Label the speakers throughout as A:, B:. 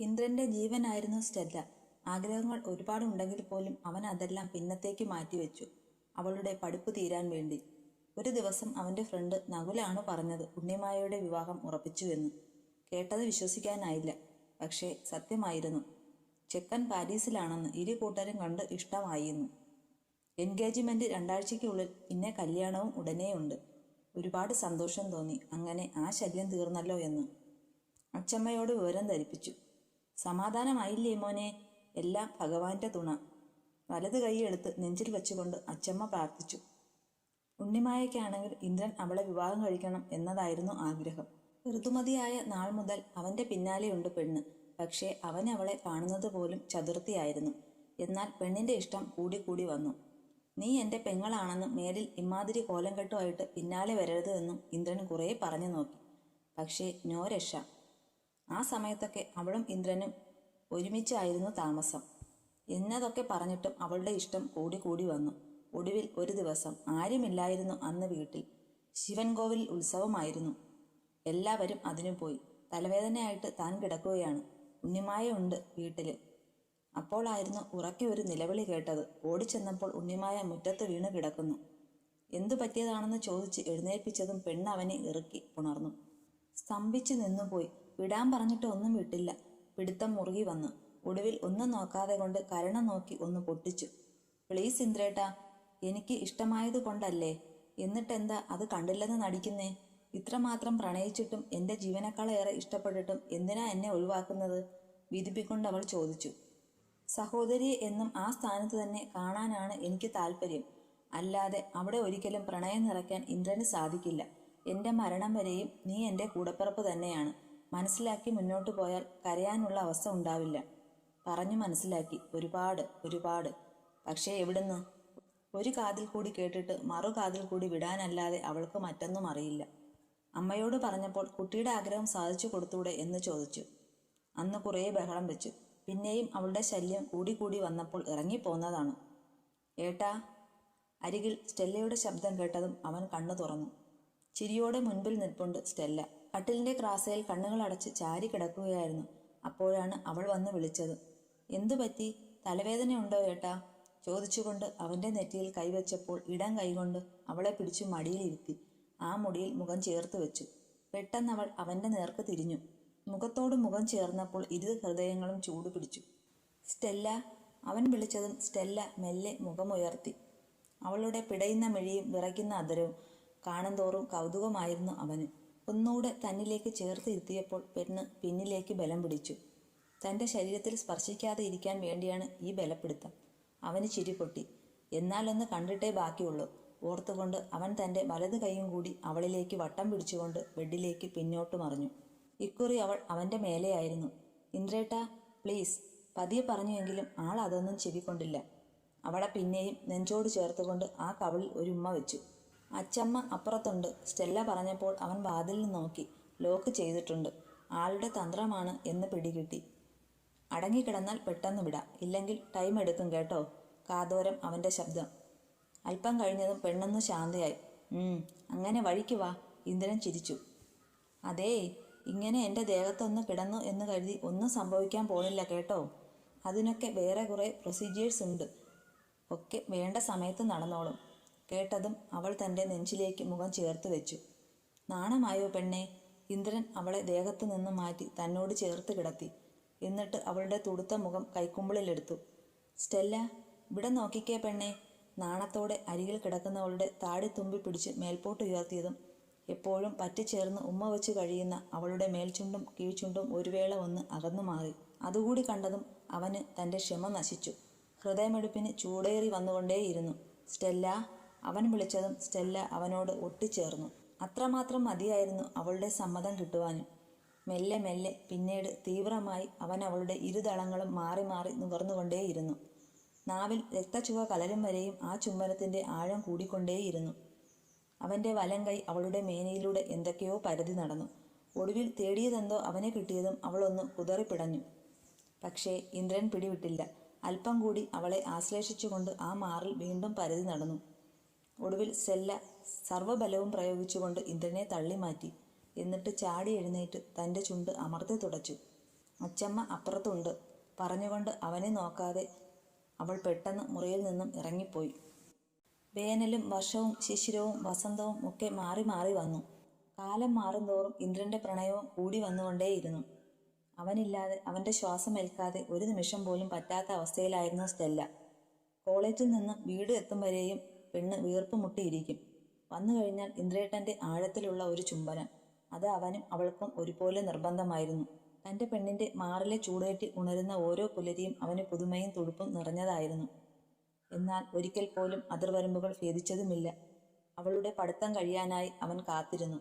A: ഇന്ദ്രന്റെ ജീവനായിരുന്നു സ്റ്റെല്ല. ആഗ്രഹങ്ങൾ ഒരുപാട് ഒരുപാടുണ്ടെങ്കിൽ പോലും അവൻ അതെല്ലാം പിന്നത്തേക്ക് മാറ്റിവെച്ചു. അവളുടെ പഠിപ്പ് തീരാൻ വേണ്ടി. ഒരു ദിവസം അവന്റെ ഫ്രണ്ട് നകുലാണ് പറഞ്ഞത് ഉണ്ണിമായയുടെ വിവാഹം ഉറപ്പിച്ചുവെന്ന്. കേട്ടത് വിശ്വസിക്കാനായില്ല. പക്ഷേ സത്യമായിരുന്നു. ചെക്കൻ പാരീസിലാണെന്ന് ഇരു കൂട്ടരും കണ്ട് ഇഷ്ടമായിരുന്നു. എൻഗേജ്മെന്റ് രണ്ടാഴ്ചയ്ക്കുള്ളിൽ പിന്നെ കല്യാണവും ഉടനെയുണ്ട്. ഒരുപാട് സന്തോഷം തോന്നി. അങ്ങനെ ആ ശല്യം തീർന്നല്ലോ എന്ന്. അച്ചമ്മയോട് വിവരം ധരിപ്പിച്ചു. സമാധാനമായില്ലേ മോനെ? എല്ലാം ഭഗവാന്റെ തുണ. വലത് കൈയെടുത്ത് നെഞ്ചിൽ വെച്ചുകൊണ്ട് അച്ചമ്മ പ്രാർത്ഥിച്ചു. ഉണ്ണിമായയ്ക്കാണെങ്കിൽ ഇന്ദ്രൻ അവളെ വിവാഹം കഴിക്കണം എന്നതായിരുന്നു ആഗ്രഹം. ഋതുമതിയായ നാൾ മുതൽ അവന്റെ പിന്നാലെയുണ്ട് പെണ്ണ്. പക്ഷേ അവൻ അവളെ കാണുന്നത് പോലും ചതുർത്ഥിയായിരുന്നു. എന്നാൽ പെണ്ണിന്റെ ഇഷ്ടം കൂടിക്കൂടി വന്നു. നീ എന്റെ പെങ്ങളാണെന്നും മേലിൽ ഇമാതിരി കോലം കെട്ടുമായിട്ട് പിന്നാലെ വരരുത് എന്നും ഇന്ദ്രൻ കുറെ പറഞ്ഞു നോക്കി. പക്ഷേ നോ രക്ഷ. ആ സമയത്തൊക്കെ അവളും ഇന്ദ്രനും ഒരുമിച്ചായിരുന്നു താമസം. എന്നതൊക്കെ പറഞ്ഞിട്ടും അവളുടെ ഇഷ്ടം കൂടി കൂടി വന്നു. ഒടുവിൽ ഒരു ദിവസം ആരുമില്ലായിരുന്നു അന്ന് വീട്ടിൽ. ശിവൻകോവിൽ ഉത്സവമായിരുന്നു. എല്ലാവരും അതിനു പോയി. തലവേദനയായിട്ട് താൻ കിടക്കുകയാണ്. ഉണ്ണിമായ ഉണ്ട് വീട്ടിൽ അപ്പോളായിരുന്നു ഉറക്കെ ഒരു നിലവിളി കേട്ടത്. ഓടിച്ചെന്നപ്പോൾ ഉണ്ണിമായ മുറ്റത്ത് വീണ് കിടക്കുന്നു. എന്തു പറ്റിയതാണെന്ന് ചോദിച്ച് എഴുന്നേൽപ്പിച്ചതും പെണ്ണ് അവനെ ഇറുക്കി ഉണർന്നു സ്തംഭിച്ചു നിന്നുപോയി. വിടാൻ പറഞ്ഞിട്ട് ഒന്നും വിട്ടില്ല. പിടുത്തം മുറുകി വന്നു. ഒടുവിൽ ഒന്നും നോക്കാതെ കൊണ്ട് കരണം നോക്കി ഒന്ന് പൊട്ടിച്ചു. പ്ലീസ് ഇന്ദ്രേട്ടാ എനിക്ക് ഇഷ്ടമായത് കൊണ്ടല്ലേ? എന്നിട്ടെന്താ അത് കണ്ടില്ലെന്ന് നടിക്കുന്നേ? ഇത്രമാത്രം പ്രണയിച്ചിട്ടും എന്റെ ജീവനക്കാളേറെ ഇഷ്ടപ്പെട്ടിട്ടും എന്തിനാ എന്നെ ഒഴിവാക്കുന്നത്? വിധിപ്പിക്കൊണ്ട് അവൾ ചോദിച്ചു. സഹോദരി എന്നും ആ സ്ഥാനത്ത് തന്നെ കാണാനാണ് എനിക്ക് താല്പര്യം. അല്ലാതെ അവിടെ ഒരിക്കലും പ്രണയം നിറയ്ക്കാൻ ഇന്ദ്രന് സാധിക്കില്ല. എന്റെ മരണം വരെയും നീ എന്റെ കൂടപ്പിറപ്പ് തന്നെയാണ്. മനസ്സിലാക്കി മുന്നോട്ട് പോയാൽ കരയാനുള്ള അവസ്ഥ ഉണ്ടാവില്ല. പറഞ്ഞു മനസ്സിലാക്കി. ഒരുപാട് ഒരുപാട്. പക്ഷേ എവിടുന്ന്? ഒരു കാതിൽ കൂടി കേട്ടിട്ട് മറു കാതിൽ കൂടി വിടാനല്ലാതെ അവൾക്ക് മറ്റൊന്നും അറിയില്ല. അമ്മയോട് പറഞ്ഞപ്പോൾ കുട്ടിയുടെ ആഗ്രഹം സാധിച്ചു കൊടുത്തൂടെ എന്ന് ചോദിച്ചു. അന്ന് കുറേ ബഹളം വെച്ചു. പിന്നെയും അവളുടെ ശല്യം കൂടി കൂടി വന്നപ്പോൾ ഇറങ്ങിപ്പോന്നതാണ് ഏട്ടാ അരികിൽ സ്റ്റെല്ലയുടെ ശബ്ദം കേട്ടതും അവൻ കണ്ണു തുറന്നു. ചിരിയോടെ മുൻപിൽ നിൽപ്പുണ്ട് സ്റ്റെല്ല. കട്ടിലിന്റെ ക്രാസയിൽ കണ്ണുകൾ അടച്ച് ചാരി കിടക്കുകയായിരുന്നു. അപ്പോഴാണ് അവൾ വന്ന് വിളിച്ചത്. എന്തു പറ്റി? തലവേദനയുണ്ടോ ഏട്ടാ? ചോദിച്ചുകൊണ്ട് അവന്റെ നെറ്റിയിൽ കൈവച്ചപ്പോൾ ഇടം കൈകൊണ്ട് അവളെ പിടിച്ചു മടിയിലിരുത്തി ആ മുടിയിൽ മുഖം ചേർത്ത് വെച്ചു. പെട്ടെന്ന് അവൾ അവന്റെ നേർക്ക് തിരിഞ്ഞു. മുഖത്തോട് മുഖം ചേർന്നപ്പോൾ ഇരു ഹൃദയങ്ങളും ചൂട് പിടിച്ചു. സ്റ്റെല്ല അവൻ വിളിച്ചതും സ്റ്റെല്ല മെല്ലെ മുഖമുയർത്തി. അവളുടെ പിടയുന്ന മിഴിയും വിറയ്ക്കുന്ന അതരവും കാണുന്തോറും കൗതുകമായിരുന്നു അവന്. ഒന്നുകൂടെ തന്നിലേക്ക് ചേർത്ത് ഇരുത്തിയപ്പോൾ പെണ്ണ് പിന്നിലേക്ക് ബലം പിടിച്ചു. തന്റെ ശരീരത്തിൽ സ്പർശിക്കാതെ ഇരിക്കാൻ വേണ്ടിയാണ് ഈ ബലപ്പിടുത്തം. അവന് ചിരി പൊട്ടി. എന്നാലൊന്ന് കണ്ടിട്ടേ ബാക്കിയുള്ളൂ ഓർത്തുകൊണ്ട് അവൻ തന്റെ വലത് കൈയും കൂടി അവളിലേക്ക് വട്ടം പിടിച്ചുകൊണ്ട് ബെഡിലേക്ക് പിന്നോട്ട് മറിഞ്ഞു. ഇക്കുറി അവൾ അവന്റെ മേലെയായിരുന്നു. ഇന്ദ്രേട്ട പ്ലീസ് പതിയെ പറഞ്ഞുവെങ്കിലും ആൾ അതൊന്നും ചെവിക്കൊണ്ടില്ല. അവളെ പിന്നെയും നെഞ്ചോട് ചേർത്തുകൊണ്ട് ആ കവളിൽ ഒരു ഉമ്മ വെച്ചു. അച്ചമ്മ അപ്പുറത്തുണ്ട്. സ്റ്റെല്ല പറഞ്ഞപ്പോൾ അവൻ വാതിലിൽ നോക്കി. ലോക്ക് ചെയ്തിട്ടുണ്ട്. ആളുടെ തന്ത്രമാണ് എന്ന് പിടികിട്ടി. അടങ്ങിക്കിടന്നാൽ പെട്ടെന്ന് വിടാം. ഇല്ലെങ്കിൽ ടൈം എടുക്കും കേട്ടോ. കാതോരം അവന്റെ ശബ്ദം. അല്പം കഴിഞ്ഞതും പെണ്ണൊന്ന് ശാന്തയായി. അങ്ങനെ വഴിക്ക് വാ. ഇന്ദ്രൻ ചിരിച്ചു. അതേ ഇങ്ങനെ എന്റെ ദേഹത്തൊന്ന് കിടന്നു എന്ന് കരുതി ഒന്നും സംഭവിക്കാൻ പോണില്ല കേട്ടോ. അതിനൊക്കെ വേറെ കുറേ പ്രൊസീജിയേഴ്സ് ഉണ്ട്. ഒക്കെ വേണ്ട സമയത്ത് നടന്നോളും. കേട്ടതും അവൾ തന്റെ നെഞ്ചിലേക്ക് മുഖം ചേർത്ത് വെച്ചു. നാണമായോ പെണ്ണെ? ഇന്ദ്രൻ അവളെ ദേഹത്തു നിന്ന് മാറ്റി തന്നോട് ചേർത്ത് കിടത്തി. എന്നിട്ട് അവളുടെ തുടുത്ത മുഖം കൈക്കുമ്പിളിലെടുത്തു. സ്റ്റെല്ല ഇവിടെ നോക്കിക്കേ പെണ്ണെ. നാണത്തോടെ അരികിൽ കിടക്കുന്നവളുടെ താടി തുമ്പി പിടിച്ച് മേൽപോട്ട് ഉയർത്തിയതും എപ്പോഴും പറ്റിച്ചേർന്ന് ഉമ്മ വെച്ച് കഴിയുന്ന അവളുടെ മേൽചുണ്ടും കീഴ്ചുണ്ടും ഒരു വേള ഒന്ന് അകന്നു മാറി അതുകൂടി കണ്ടതും അവന് തന്റെ ക്ഷമ നശിച്ചു. ഹൃദയമെടുപ്പിന് ചൂടേറി വന്നുകൊണ്ടേയിരുന്നു. സ്റ്റെല്ല അവൻ വിളിച്ചതും സ്റ്റെല്ല അവനോട് ഒട്ടിച്ചേർന്നു. അത്രമാത്രം മതിയായിരുന്നു അവളുടെ സമ്മതം കിട്ടുവാനും. മെല്ലെ മെല്ലെ പിന്നീട് തീവ്രമായി അവൻ അവളുടെ ഇരുതളങ്ങളും മാറി മാറി നുകർന്നുകൊണ്ടേയിരുന്നു നാവിൽ രക്തച്ചുവ കലരും വരെയും ആ ചുംബനത്തിന്റെ ആഴം കൂടിക്കൊണ്ടേയിരുന്നു. അവന്റെ വലം കൈ അവളുടെ മേനയിലൂടെ എന്തൊക്കെയോ പരതി നടന്നു. ഒടുവിൽ തേടിയതെന്തോ അവനെ കിട്ടിയതും അവളൊന്ന് കുതറിപ്പിടഞ്ഞു. പക്ഷേ ഇന്ദ്രൻ പിടിവിട്ടില്ല. അല്പം കൂടി അവളെ ആശ്ലേഷിച്ചുകൊണ്ട് ആ മാറിൽ വീണ്ടും പരതി നടന്നു. ഒടുവിൽ സെല്ല സർവബലവും പ്രയോഗിച്ചുകൊണ്ട് ഇന്ദ്രനെ തള്ളിമാറ്റി. എന്നിട്ട് ചാടി എഴുന്നേറ്റ് തന്റെ ചുണ്ട് അമർത്തി തുടച്ചു. അച്ചമ്മ അപ്പുറത്തുണ്ട്. പറഞ്ഞുകൊണ്ട് അവനെ നോക്കാതെ അവൾ പെട്ടെന്ന് മുറിയിൽ നിന്നും ഇറങ്ങിപ്പോയി. വേനലും വർഷവും ശിശിരവും വസന്തവും ഒക്കെ മാറി മാറി വന്നു. കാലം മാറുന്തോറും ഇന്ദ്രന്റെ പ്രണയവും കൂടി വന്നുകൊണ്ടേയിരുന്നു. അവനില്ലാതെ അവന്റെ ശ്വാസം ഏൽക്കാതെ ഒരു നിമിഷം പോലും പറ്റാത്ത അവസ്ഥയിലായിരുന്നു സ്റ്റെല്ല കോളേജിൽ നിന്ന് വീട് എത്തും വരെയും പെണ്ണ് വീർപ്പ് മുട്ടിയിരിക്കും. വന്നു കഴിഞ്ഞാൽ ഇന്ദ്രേട്ടന്റെ ആഴത്തിലുള്ള ഒരു ചുംബനം. അത് അവനും അവൾക്കും ഒരുപോലെ നിർബന്ധമായിരുന്നു. തന്റെ പെണ്ണിന്റെ മാറിലെ ചൂടേറ്റി ഉണരുന്ന ഓരോ പുലരിയും അവന് പുതുമയും തുടുപ്പും നിറഞ്ഞതായിരുന്നു. എന്നാൽ ഒരിക്കൽ പോലും അതിർവരമ്പുകൾ ഭേദിച്ചതുമില്ല. അവളുടെ പഠിത്തം കഴിയാനായി അവൻ കാത്തിരുന്നു.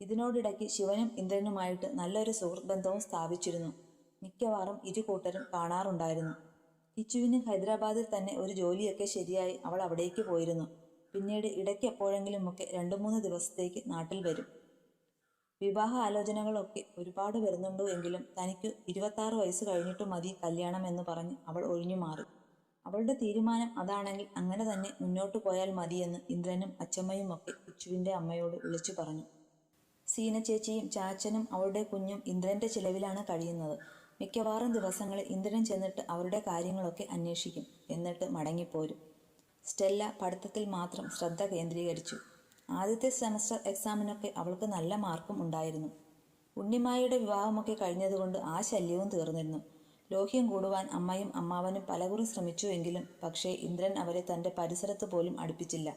A: ഇതിനോടിടയ്ക്ക് ശിവനും ഇന്ദ്രനുമായിട്ട് നല്ലൊരു സുഹൃത്ത് ബന്ധവും സ്ഥാപിച്ചിരുന്നു. മിക്കവാറും ഇരു കൂട്ടരും കാണാറുണ്ടായിരുന്നു. കിച്ചുവിന് ഹൈദരാബാദിൽ തന്നെ ഒരു ജോലിയൊക്കെ ശരിയായി അവൾ അവിടേക്ക് പോയിരുന്നു. പിന്നീട് ഇടയ്ക്ക് എപ്പോഴെങ്കിലുമൊക്കെ രണ്ടു മൂന്ന് ദിവസത്തേക്ക് നാട്ടിൽ വരും. വിവാഹ ആലോചനകളൊക്കെ ഒരുപാട് വരുന്നുണ്ടോ എങ്കിലും തനിക്ക് ഇരുപത്താറ് വയസ്സ് കഴിഞ്ഞിട്ട് മതി കല്യാണം എന്ന് പറഞ്ഞ് അവൾ ഒഴിഞ്ഞു മാറി. അവളുടെ തീരുമാനം അതാണെങ്കിൽ അങ്ങനെ തന്നെ മുന്നോട്ട് പോയാൽ മതിയെന്ന് ഇന്ദ്രനും അച്ചമ്മയും ഒക്കെ കിച്ചുവിന്റെ അമ്മയോട് വിളിച്ചു പറഞ്ഞു. സീന ചേച്ചിയും ചാച്ചനും അവളുടെ കുഞ്ഞും ഇന്ദ്രന്റെ ചിലവിലാണ് കഴിയുന്നത്. മിക്കവാറും ദിവസങ്ങളിൽ ഇന്ദ്രൻ ചെന്നിട്ട് അവരുടെ കാര്യങ്ങളൊക്കെ അന്വേഷിക്കും. എന്നിട്ട് മടങ്ങിപ്പോരും. സ്റ്റെല്ല പഠിത്തത്തിൽ മാത്രം ശ്രദ്ധ കേന്ദ്രീകരിച്ചു. ആദ്യത്തെ സെമസ്റ്റർ എക്സാമിനൊക്കെ അവൾക്ക് നല്ല മാർക്കും ഉണ്ടായിരുന്നു. ഉണ്ണിമായയുടെ വിവാഹമൊക്കെ കഴിഞ്ഞതുകൊണ്ട് ആ ശല്യവും തീർന്നിരുന്നു. ലോഹ്യം കൂടുവാൻ അമ്മയും അമ്മാവനും പലകുറി ശ്രമിച്ചുവെങ്കിലും പക്ഷേ ഇന്ദ്രൻ അവരെ തന്റെ പരിസരത്ത് പോലും അടുപ്പിച്ചില്ല.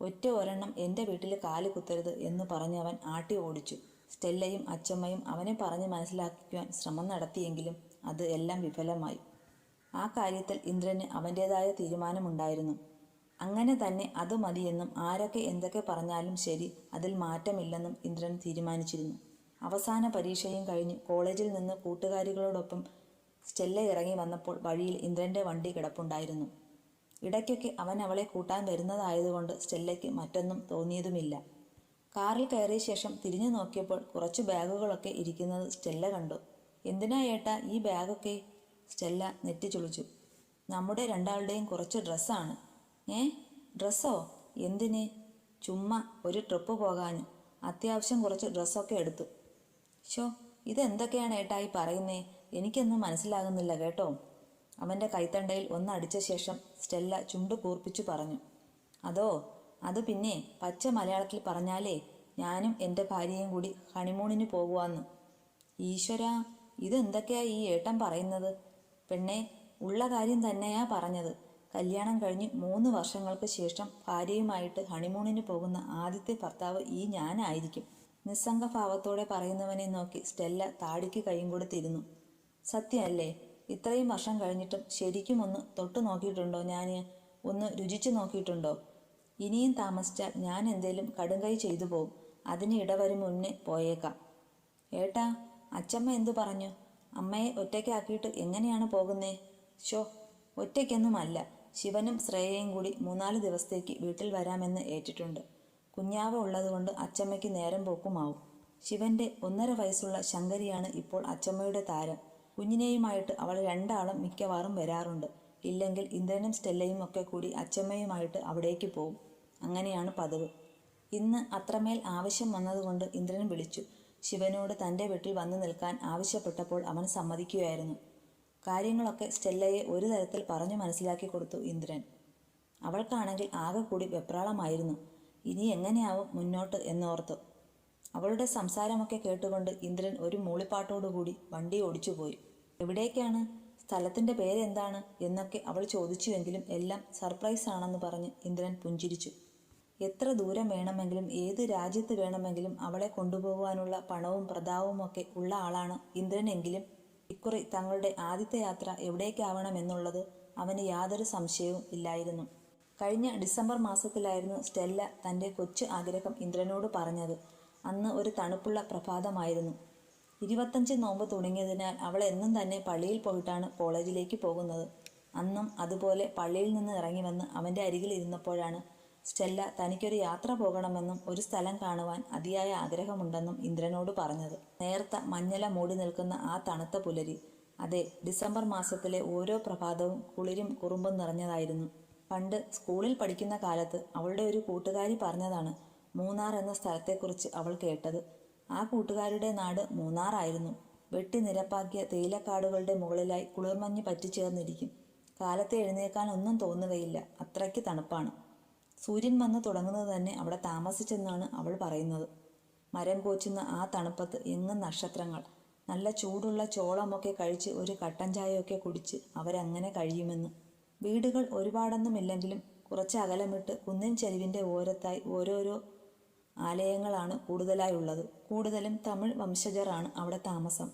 A: ഒറ്റ ഒരെണ്ണം എന്റെ വീട്ടിൽ കാൽ കുത്തരുത് എന്ന് പറഞ്ഞവൻ ആട്ടി ഓടിച്ചു. സ്റ്റെല്ലയും അച്ചമ്മയും അവനെ പറഞ്ഞ് മനസ്സിലാക്കിക്കുവാൻ ശ്രമം നടത്തിയെങ്കിലും അത് എല്ലാം വിഫലമായി. ആ കാര്യത്തിൽ ഇന്ദ്രന് അവന്റേതായ തീരുമാനമുണ്ടായിരുന്നു. അങ്ങനെ തന്നെ അത് മതിയെന്നും ആരൊക്കെ എന്തൊക്കെ പറഞ്ഞാലും ശരി അതിൽ മാറ്റമില്ലെന്നും ഇന്ദ്രൻ തീരുമാനിച്ചിരുന്നു. അവസാന പരീക്ഷയും കഴിഞ്ഞ് കോളേജിൽ നിന്ന് കൂട്ടുകാരികളോടൊപ്പം സ്റ്റെല്ല ഇറങ്ങി വന്നപ്പോൾ വഴിയിൽ ഇന്ദ്രന്റെ വണ്ടി കിടപ്പുണ്ടായിരുന്നു. ഇടയ്ക്കൊക്കെ അവൻ അവളെ കൂട്ടാൻ വരുന്നതായതുകൊണ്ട് സ്റ്റെല്ലയ്ക്ക് മറ്റൊന്നും തോന്നിയതുമില്ല. കാറിൽ കയറിയ ശേഷം തിരിഞ്ഞു നോക്കിയപ്പോൾ കുറച്ച് ബാഗുകളൊക്കെ ഇരിക്കുന്നത് സ്റ്റെല്ല കണ്ടു. എന്തിനാ ഏട്ടാ ഈ ബാഗൊക്കെ? സ്റ്റെല്ല നെറ്റി ചുളിച്ചു. നമ്മുടെ രണ്ടാളുടെയും കുറച്ച് ഡ്രസ്സാണ്. ഏ? ഡ്രസ്സോ? എന്തിന്? ചുമ്മാ ഒരു ട്രിപ്പ് പോകാനും. അത്യാവശ്യം കുറച്ച് ഡ്രസ്സൊക്കെ എടുത്തു. ഷോ ഇതെന്തൊക്കെയാണ് ഏട്ടാ ഈ പറയുന്നേ? എനിക്കൊന്നും മനസ്സിലാകുന്നില്ല കേട്ടോ. അവന്റെ കൈത്തണ്ടയിൽ ഒന്നടിച്ച ശേഷം സ്റ്റെല്ല ചുണ്ടു കൂർപ്പിച്ചു പറഞ്ഞു. അതോ അത് പിന്നെ പച്ച മലയാളത്തിൽ പറഞ്ഞാലേ ഞാനും എന്റെ ഭാര്യയും കൂടി ഹണിമൂണിന് പോകുവാന്ന്. ഈശ്വര ഇതെന്തൊക്കെയാ ഈ ഏട്ടൻ പറയുന്നത്? പെണ്ണെ ഉള്ള കാര്യം തന്നെയാ പറഞ്ഞത്. കല്യാണം കഴിഞ്ഞ് മൂന്ന് വർഷങ്ങൾക്ക് ശേഷം ഭാര്യയുമായിട്ട് ഹണിമൂണിന് പോകുന്ന ആദ്യത്തെ ഭർത്താവ് ഈ ഞാനായിരിക്കും. നിസ്സംഗഭാവത്തോടെ പറയുന്നവനെ നോക്കി സ്റ്റെല്ല താടിക്ക് കൈയും കൊടുത്തിരുന്നു. സത്യമല്ലേ? ഇത്രയും വർഷം കഴിഞ്ഞിട്ടും ശരിക്കും ഒന്ന് തൊട്ടു നോക്കിയിട്ടുണ്ടോ ഞാൻ ഒന്ന് രുചിച്ചു നോക്കിയിട്ടുണ്ടോ? ഇനിയും താമസിച്ചാൽ ഞാൻ എന്തേലും കടുങ്കൈ ചെയ്തു പോകും അതിന് ഇടവരും മുന്നേ പോയേക്കാം. ഏട്ടാ അച്ചമ്മ എന്തു പറഞ്ഞു? അമ്മയെ ഒറ്റയ്ക്കാക്കിയിട്ട് എങ്ങനെയാണ് പോകുന്നേ? ഷോ ഒറ്റയ്ക്കൊന്നുമല്ല. ശിവനും ശ്രേയയും കൂടി മൂന്നാൽ ദിവസത്തേക്ക് വീട്ടിൽ വരാമെന്ന് ഏറ്റിട്ടുണ്ട്. കുഞ്ഞാവ ഉള്ളതുകൊണ്ട് അച്ചമ്മയ്ക്ക് നേരം പോക്കുമാവും. ശിവന്റെ ഒന്നര വയസ്സുള്ള ശങ്കരിയാണ് ഇപ്പോൾ അച്ചമ്മയുടെ താരം. കുഞ്ഞിനെയുമായിട്ട് അവൾ രണ്ടാളും മിക്കവാറും വരാറുണ്ട്. ഇല്ലെങ്കിൽ ഇന്ദ്രനും സ്റ്റെല്ലയും ഒക്കെ കൂടി അച്ചമ്മയുമായിട്ട് അവിടേക്ക് പോവും. അങ്ങനെയാണ് പതിവ്. ഇന്ന് അത്രമേൽ ആവശ്യം വന്നതുകൊണ്ട് ഇന്ദ്രൻ വിളിച്ചു. ശിവനോട് തന്റെ വീട്ടിൽ വന്നു നിൽക്കാൻ ആവശ്യപ്പെട്ടപ്പോൾ അവൻ സമ്മതിക്കുകയായിരുന്നു. കാര്യങ്ങളൊക്കെ സ്റ്റെല്ലയെ ഒരു തരത്തിൽ പറഞ്ഞു മനസ്സിലാക്കി കൊടുത്തു ഇന്ദ്രൻ. അവൾക്കാണെങ്കിൽ ആകെ കൂടി വെപ്രാളമായിരുന്നു. ഇനി എങ്ങനെയാവും മുന്നോട്ട് എന്നോർത്തു. അവളുടെ സംസാരമൊക്കെ കേട്ടുകൊണ്ട് ഇന്ദ്രൻ ഒരു മൂളിപ്പാട്ടോടുകൂടി വണ്ടി ഓടിച്ചുപോയി. എവിടേക്കാണ്? സ്ഥലത്തിന്റെ പേരെന്താണ്? എന്നൊക്കെ അവൾ ചോദിച്ചുവെങ്കിലും എല്ലാം സർപ്രൈസ് ആണെന്ന് പറഞ്ഞ് ഇന്ദ്രൻ പുഞ്ചിരിച്ചു. എത്ര ദൂരം വേണമെങ്കിലും ഏത് രാജ്യത്ത് വേണമെങ്കിലും അവളെ കൊണ്ടുപോകുവാനുള്ള പണവും പ്രതാപവും ഒക്കെ ഉള്ള ആളാണ് ഇന്ദ്രനെങ്കിലും ഇക്കുറി തങ്ങളുടെ ആദ്യത്തെ യാത്ര എവിടേക്കാവണമെന്നുള്ളത് അവന് യാതൊരു സംശയവും ഇല്ലായിരുന്നു. കഴിഞ്ഞ ഡിസംബർ മാസത്തിലായിരുന്നു സ്റ്റെല്ല തന്റെ കൊച്ചു ആഗ്രഹം ഇന്ദ്രനോട് പറഞ്ഞത്. അന്ന് ഒരു തണുപ്പുള്ള പ്രഭാതമായിരുന്നു. ഇരുപത്തഞ്ച് നോമ്പ് തുടങ്ങിയതിനാൽ അവൾ എന്നും തന്നെ പള്ളിയിൽ പോയിട്ടാണ് കോളേജിലേക്ക് പോകുന്നത്. അന്നും അതുപോലെ പള്ളിയിൽ നിന്ന് ഇറങ്ങി വന്ന് അവന്റെ അരികിൽ ഇരുന്നപ്പോഴാണ് സ്റ്റെല്ല തനിക്കൊരു യാത്ര പോകണമെന്നും ഒരു സ്ഥലം കാണുവാൻ അതിയായ ആഗ്രഹമുണ്ടെന്നും ഇന്ദ്രനോട് പറഞ്ഞത്. നേർത്ത മഞ്ഞല മൂടി നിൽക്കുന്ന ആ തണുത്ത പുലരി. അതെ ഡിസംബർ മാസത്തിലെ ഓരോ പ്രഭാതവും കുളിരും കുറുമ്പും നിറഞ്ഞതായിരുന്നു. പണ്ട് സ്കൂളിൽ പഠിക്കുന്ന കാലത്ത് അവളുടെ ഒരു കൂട്ടുകാരി പറഞ്ഞതാണ് മൂന്നാർ എന്ന സ്ഥലത്തെക്കുറിച്ച് അവൾ കേട്ടത്. ആ കൂട്ടുകാരുടെ നാട് മൂന്നാറായിരുന്നു വെട്ടി നിരപ്പാക്കിയ തേയിലക്കാടുകളുടെ മുകളിലായി കുളിർമഞ്ഞ് പറ്റിച്ചേർന്നിരിക്കും. കാലത്തെ എഴുന്നേക്കാൻ ഒന്നും തോന്നുകയില്ല. അത്രയ്ക്ക് തണുപ്പാണ്. സൂര്യൻ വന്ന് തുടങ്ങുന്നത് തന്നെ അവിടെ താമസിച്ചെന്നാണ് അവൾ പറയുന്നത്. മരം കോച്ചുന്ന ആ തണുപ്പത്ത് എങ്ങും നക്ഷത്രങ്ങൾ നല്ല ചൂടുള്ള ചോളമൊക്കെ കഴിച്ച് ഒരു കട്ടൻ ചായയൊക്കെ കുടിച്ച് അവരങ്ങനെ കഴിയുമെന്ന്. വീടുകൾ ഒരുപാടൊന്നുമില്ലെങ്കിലും കുറച്ച് അകലമിട്ട് കുന്നിൻ ചെരുവിന്റെ ഓരത്തായി ഓരോരോ ആലയങ്ങളാണ് കൂടുതലായുള്ളത്. കൂടുതലും തമിഴ് വംശജരാണ് അവിടെ താമസം.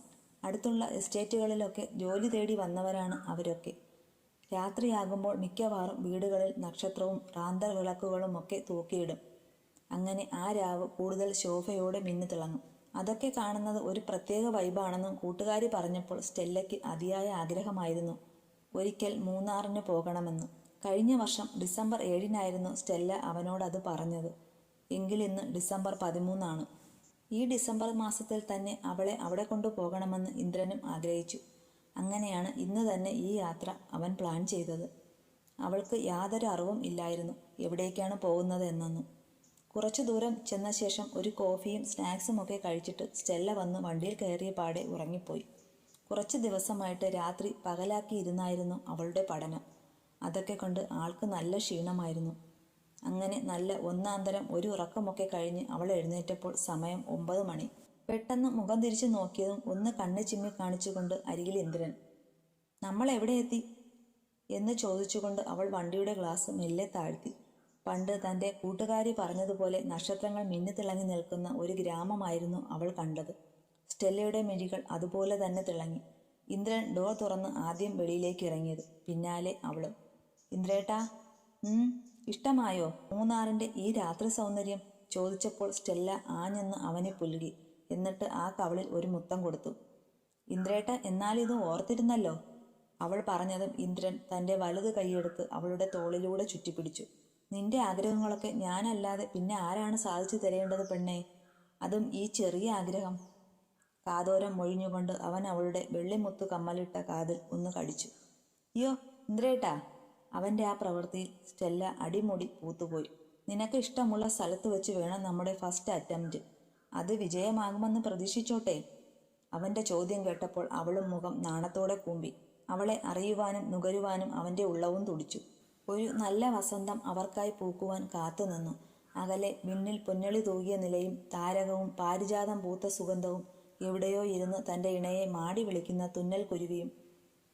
A: അടുത്തുള്ള എസ്റ്റേറ്റുകളിലൊക്കെ ജോലി തേടി വന്നവരാണ് അവരൊക്കെ. രാത്രിയാകുമ്പോൾ മിക്കവാറും വീടുകളിൽ നക്ഷത്രവും റാന്തൽ വിളക്കുകളും ഒക്കെ തൂക്കിയിടും. അങ്ങനെ ആ രാവ് കൂടുതൽ ശോഭയോടെ മിന്നു തിളങ്ങും. അതൊക്കെ കാണുന്നത് ഒരു പ്രത്യേക വൈബാണെന്നും കൂട്ടുകാരി പറഞ്ഞപ്പോൾ സ്റ്റെല്ലയ്ക്ക് അതിയായ ആഗ്രഹമായിരുന്നു. ഒരിക്കൽ മൂന്നാറിന് പോകണമെന്ന്. കഴിഞ്ഞ വർഷം ഡിസംബർ ഏഴിനായിരുന്നു സ്റ്റെല്ല അവനോട് അത് പറഞ്ഞത്. എങ്കിലിന്ന് ഡിസംബർ പതിമൂന്നാണ്. ഈ ഡിസംബർ മാസത്തിൽ തന്നെ അവളെ അവിടെ കൊണ്ടുപോകണമെന്ന് ഇന്ദ്രനും ആഗ്രഹിച്ചു. അങ്ങനെയാണ് ഇന്ന് തന്നെ ഈ യാത്ര അവൻ പ്ലാൻ ചെയ്തത്. അവൾക്ക് യാതൊരു അറിവും ഇല്ലായിരുന്നു എവിടേക്കാണ് പോകുന്നത് എന്നൊന്നും. കുറച്ചു ദൂരം ചെന്ന ശേഷം ഒരു കോഫിയും സ്നാക്സും ഒക്കെ കഴിച്ചിട്ട് സ്റ്റെല്ല വന്ന് വണ്ടിയിൽ കയറിയ പാടെ ഉറങ്ങിപ്പോയി. കുറച്ച് ദിവസമായിട്ട് രാത്രി പകലാക്കിയിരുന്നായിരുന്നു അവളുടെ പഠനം. അതൊക്കെ കൊണ്ട് ആൾക്ക് നല്ല ക്ഷീണമായിരുന്നു. അങ്ങനെ നല്ല ഒന്നാന്തരം ഒരു ഉറക്കമൊക്കെ കഴിഞ്ഞ് അവൾ എഴുന്നേറ്റപ്പോൾ സമയം ഒമ്പത് മണി. പെട്ടെന്ന് മുഖം തിരിച്ചു നോക്കിയതും ഒന്ന് കണ്ണ് ചിമ്മി കാണിച്ചുകൊണ്ട് അരികിൽ ഇന്ദ്രൻ. നമ്മൾ എവിടെ എത്തി? എന്ന് ചോദിച്ചുകൊണ്ട് അവൾ വണ്ടിയുടെ ഗ്ലാസ് മെല്ലെ താഴ്ത്തി. പണ്ട് തന്റെ കൂട്ടുകാരി പറഞ്ഞതുപോലെ നക്ഷത്രങ്ങൾ മിന്നിത്തിളങ്ങി നിൽക്കുന്ന ഒരു ഗ്രാമമായിരുന്നു അവൾ കണ്ടത്. സ്റ്റെല്ലയുടെ മിഴികൾ അതുപോലെ തന്നെ തിളങ്ങി. ഇന്ദ്രൻ ഡോർ തുറന്ന് ആദ്യം വെളിയിലേക്ക് ഇറങ്ങിയത്. പിന്നാലെ അവളും. ഇന്ദ്രേട്ടാ ഇഷ്ടമായോ? മൂന്നാറിന്റെ ഈ രാത്രി സൗന്ദര്യം? ചോദിച്ചപ്പോൾ സ്റ്റെല്ല ആഞ്ഞെന്ന് അവനെ പുലുകി. എന്നിട്ട് ആ കവളിൽ ഒരു മുത്തം കൊടുത്തു. ഇന്ദ്രേട്ട എന്നാലിത് ഓർത്തിരുന്നല്ലോ? അവൾ പറഞ്ഞതും ഇന്ദ്രൻ തന്റെ വലത് കൈയെടുത്ത് അവളുടെ തോളിലൂടെ ചുറ്റിപ്പിടിച്ചു. നിന്റെ ആഗ്രഹങ്ങളൊക്കെ ഞാനല്ലാതെ പിന്നെ ആരാണ് സാധിച്ചു തരേണ്ടത് പെണ്ണേ? അതും ഈ ചെറിയ ആഗ്രഹം. കാതോരം മൊഴിഞ്ഞുകൊണ്ട് അവൻ അവളുടെ വെള്ളിമുത്തു കമ്മലിട്ട കാതിൽ ഒന്ന് കടിച്ചു. അയ്യോ ഇന്ദ്രേട്ടാ! അവന്റെ ആ പ്രവൃത്തിയിൽ സ്റ്റെല്ല അടിമുടി പൂത്തുപോയി. നിനക്ക് ഇഷ്ടമുള്ള സ്ഥലത്ത് വെച്ച് വേണം നമ്മുടെ ഫസ്റ്റ് അറ്റംപ്റ്റ്. അത് വിജയമാകുമെന്ന് പ്രതീക്ഷിച്ചോട്ടെ? അവന്റെ ചോദ്യം കേട്ടപ്പോൾ അവളും മുഖം നാണത്തോടെ കൂമ്പി. അവളെ അറിയുവാനും നുകരുവാനും അവന്റെ ഉള്ളവും തുടിച്ചു. ഒരു നല്ല വസന്തം അവർക്കായി പൂക്കുവാൻ കാത്തുനിന്നു അകലെ വിണ്ണിൽ പൊന്നളി തൂകിയ നിലയും താരകവും പാരിജാതം പൂത്ത സുഗന്ധവും എവിടെയോ ഇരുന്ന് തന്റെ ഇണയെ മാടി വിളിക്കുന്ന തുന്നൽ കുരുവിയും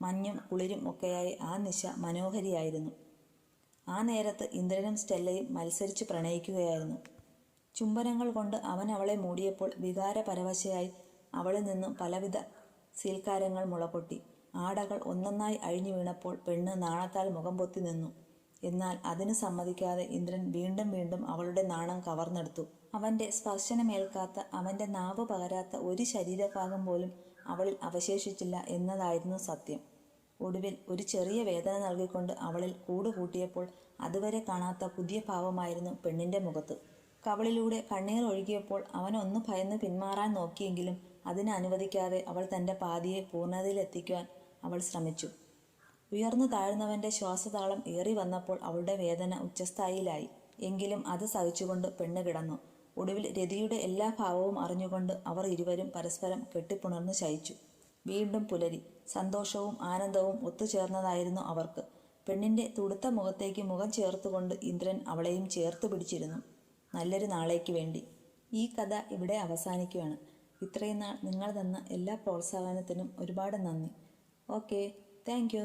A: മഞ്ഞും കുളിരും ഒക്കെയായി ആ നിശ മനോഹരിയായിരുന്നു. ആ നേരത്ത് ഇന്ദ്രനും സ്റ്റെല്ലയും മത്സരിച്ച് പ്രണയിക്കുകയായിരുന്നു. ചുംബനങ്ങൾ കൊണ്ട് അവൻ അവളെ മൂടിയപ്പോൾ വികാരപരവശയായി അവളിൽ നിന്നും പലവിധ സീൽക്കാരങ്ങൾ മുളപൊട്ടി ആടകൾ ഒന്നൊന്നായി അഴിഞ്ഞു വീണപ്പോൾ പെണ്ണ് നാണത്താൽ മുഖം പൊത്തി നിന്നു. എന്നാൽ അതിന് സമ്മതിക്കാതെ ഇന്ദ്രൻ വീണ്ടും വീണ്ടും അവളുടെ നാണം കവർന്നെടുത്തു. അവന്റെ സ്പർശനമേൽക്കാത്ത അവന്റെ നാവ് പകരാത്ത ഒരു ശരീരഭാഗം പോലും അവളിൽ അവശേഷിച്ചില്ല എന്നതായിരുന്നു സത്യം. ഒടുവിൽ ഒരു ചെറിയ വേദന നൽകിക്കൊണ്ട് അവളിൽ കൂടുകൂട്ടിയപ്പോൾ അതുവരെ കാണാത്ത പുതിയ ഭാവമായിരുന്നു പെണ്ണിന്റെ മുഖത്ത്. കവളിലൂടെ കണ്ണീർ ഒഴുകിയപ്പോൾ അവനൊന്ന് ഭയന്ന് പിന്മാറാൻ നോക്കിയെങ്കിലും അതിനെ അനുവദിക്കാതെ അവൾ തന്റെ പാതിയെ പൂർണതയിലെത്തിക്കുവാൻ അവൾ ശ്രമിച്ചു. ഉയർന്നു താഴ്ന്നവന്റെ ശ്വാസതാളം ഏറി വന്നപ്പോൾ അവളുടെ വേദന ഉച്ചസ്ഥായിലായി. എങ്കിലും അത് സഹിച്ചുകൊണ്ട് പെണ്ണ് കിടന്നു. ഒടുവിൽ രതിയുടെ എല്ലാ ഭാവവും അറിഞ്ഞുകൊണ്ട് അവർ ഇരുവരും പരസ്പരം കെട്ടിപ്പുണർന്ന് ശയിച്ചു. വീണ്ടും പുലരി. സന്തോഷവും ആനന്ദവും ഒത്തുചേർന്നതായിരുന്നു അവർക്ക്. പെണ്ണിന്റെ തുടുത്ത മുഖത്തേക്ക് മുഖം ചേർത്തുകൊണ്ട് ഇന്ദ്രൻ അവളെയും ചേർത്ത് പിടിച്ചിരുന്നു. നല്ലൊരു നാളേക്ക് വേണ്ടി ഈ കഥ ഇവിടെ അവസാനിക്കുകയാണ്. ഇത്രയും നാൾ നിങ്ങൾ തന്ന എല്ലാ പ്രോത്സാഹനത്തിനും ഒരുപാട് നന്ദി. Okay thank